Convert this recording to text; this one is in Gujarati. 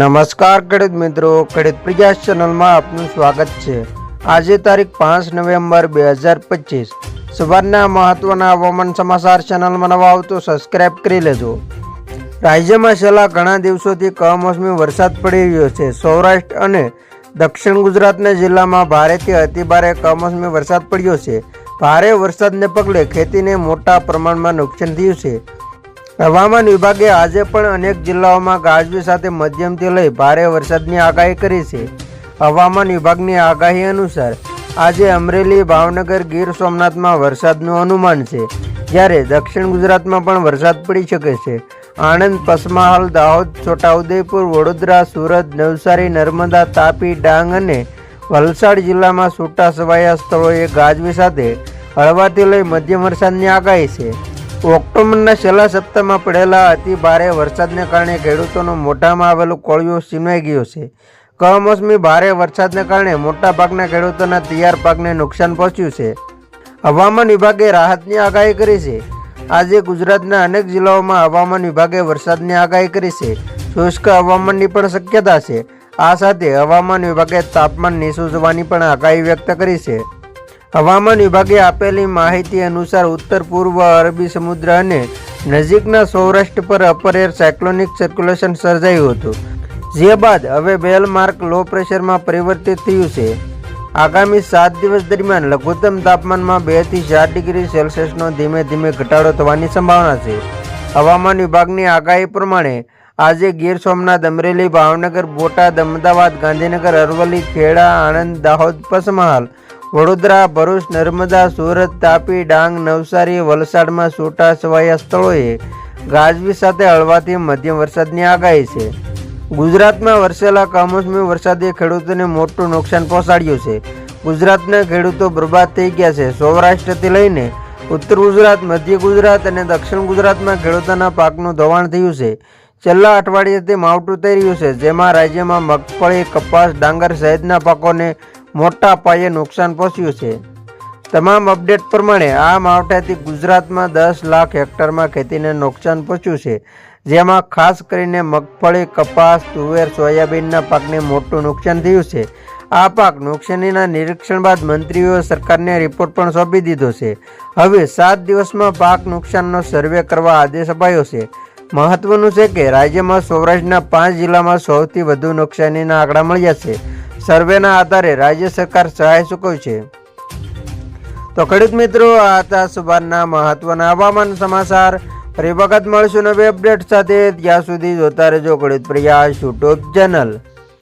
નમસ્કાર, ખેડૂત મિત્રો. ખેડૂત પ્રજા ચેનલમાં આપનું સ્વાગત છે. આજે તારીખ પાંચ નવેમ્બર બે હજાર પચીસ. સવારના મહત્વના હવામાન સમાચાર ચેનલમાં નવા આવતો સબસ્ક્રાઇબ કરી લેજો. રાજ્યમાં છેલ્લા ઘણા દિવસોથી કમોસમી વરસાદ પડી રહ્યો છે. સૌરાષ્ટ્ર અને દક્ષિણ ગુજરાતના જિલ્લામાં ભારેથી અતિભારે કમોસમી વરસાદ પડ્યો છે. ભારે વરસાદને પગલે ખેતીને મોટા પ્રમાણમાં નુકસાન થયું છે. હવામાન વિભાગે આજે પણ અનેક જિલ્લાઓમાં ગાજવી સાથે મધ્યમથી લઈ ભારે વરસાદની આગાહી કરી છે. હવામાન વિભાગની આગાહી અનુસાર, આજે અમરેલી, ભાવનગર, ગીર સોમનાથમાં વરસાદનું અનુમાન છે. જ્યારે દક્ષિણ ગુજરાતમાં પણ વરસાદ પડી શકે છે. આણંદ, પસમાહાલ, દાહોદ, છોટાઉદેપુર, વડોદરા, સુરત, નવસારી, નર્મદા, તાપી, ડાંગ અને વલસાડ જિલ્લામાં છૂટા છવાયા સ્થળોએ ગાજવી સાથે હળવાથી લઈ મધ્યમ વરસાદની આગાહી છે. ઓક્ટોબરના છેલ્લા સપ્તાહમાં પડેલા અતિ ભારે વરસાદને કારણે ખેડૂતોનો મોઢામાં આવેલું કોળિયો સીમાઈ ગયું છે. કમોસમી ભારે વરસાદને કારણે મોટાભાગના ખેડૂતોના તૈયાર પાકને નુકસાન પહોંચ્યું છે. હવામાન વિભાગે રાહતની આગાહી કરી છે. આજે ગુજરાતના અનેક જિલ્લાઓમાં હવામાન વિભાગે વરસાદની આગાહી કરી છે. શુષ્ક હવામાનની પણ શક્યતા છે. આ સાથે હવામાન વિભાગે તાપમાન નીચું જવાની પણ આગાહી વ્યક્ત કરી છે. હવામાન વિભાગે આપેલી માહિતી અનુસાર ઉત્તર પૂર્વ અરબી સમુદ્ર અને નજીકના સૌરાષ્ટ્ર પર અપર એર સાયક્લોનિક સર્ક્યુલેશન સર્જાયું હતું. જે બાદ હવે બેલમાર્ક લો પ્રેશરમાં પરિવર્તિત થયું છે. આગામી સાત દિવસ દરમિયાન લઘુત્તમ તાપમાનમાં બેથી ચાર ડિગ્રી સેલ્સિયસનો ધીમે ધીમે ઘટાડો થવાની સંભાવના છે. હવામાન વિભાગની આગાહી પ્રમાણે આજે ગીર સોમનાથ, અમરેલી, ભાવનગર, બોટાદ, અમદાવાદ, ગાંધીનગર, અરવલ્લી, ખેડા, આણંદ, દાહોદ, પંચમહાલ વડોદરા, ભરૂચ, નર્મદા, સુરત, તાપી, ડાંગ, નવસારી, વલસાડમાં છૂટા છવાયા સ્થળોએ ગાજવી સાથે હળવાથી મધ્યમ વરસાદની આગાહી છે. ગુજરાતમાં વરસેલા કમોસમી વરસાદે ખેડૂતોને મોટું નુકસાન પહોંચાડ્યું છે. ગુજરાતના ખેડૂતો બરબાદ થઈ ગયા છે. સૌરાષ્ટ્રથી લઈને ઉત્તર ગુજરાત, મધ્ય ગુજરાત અને દક્ષિણ ગુજરાતમાં ખેડૂતોના પાકનું ધોવાણ થયું છે. છેલ્લા અઠવાડિયેથી માવઠું થઈ રહ્યું છે, જેમાં રાજ્યમાં મગફળી, કપાસ, ડાંગર સહિતના પાકોને મોટા પાયે નુકસાન પહોંચ્યું છે. તમામ અપડેટ પ્રમાણે આ માવઠાથી ગુજરાતમાં દસ લાખ હેક્ટરમાં ખેતીને નુકસાન પહોંચ્યું છે. જેમાં ખાસ કરીને મગફળી, કપાસ, તુવેર, સોયાબીનના પાકને મોટું નુકસાન થયું છે. આ પાક નુકસાનીના નિરીક્ષણ બાદ મંત્રીઓએ સરકારને રિપોર્ટ પણ સોંપી દીધો છે. હવે સાત દિવસમાં પાક નુકસાનનો સર્વે કરવા આદેશ અપાયો છે. મહત્વનું છે કે રાજ્યમાં સૌરાષ્ટ્રના પાંચ જિલ્લામાં સૌથી વધુ નુકસાનીના આંકડા મળ્યા છે. સર્વેના આધારે રાજ્ય સરકાર સહાય ચૂકવશે તો ખેડૂત મિત્રો, આ હતા સુભાનના મહત્વના હવામાન સમાચાર. ફરી વખત મળશું નવી અપડેટ સાથે. ત્યાં સુધી જોતા રહેજો ખેડૂત પ્રયાસ યુટ્યુબ ચેનલ.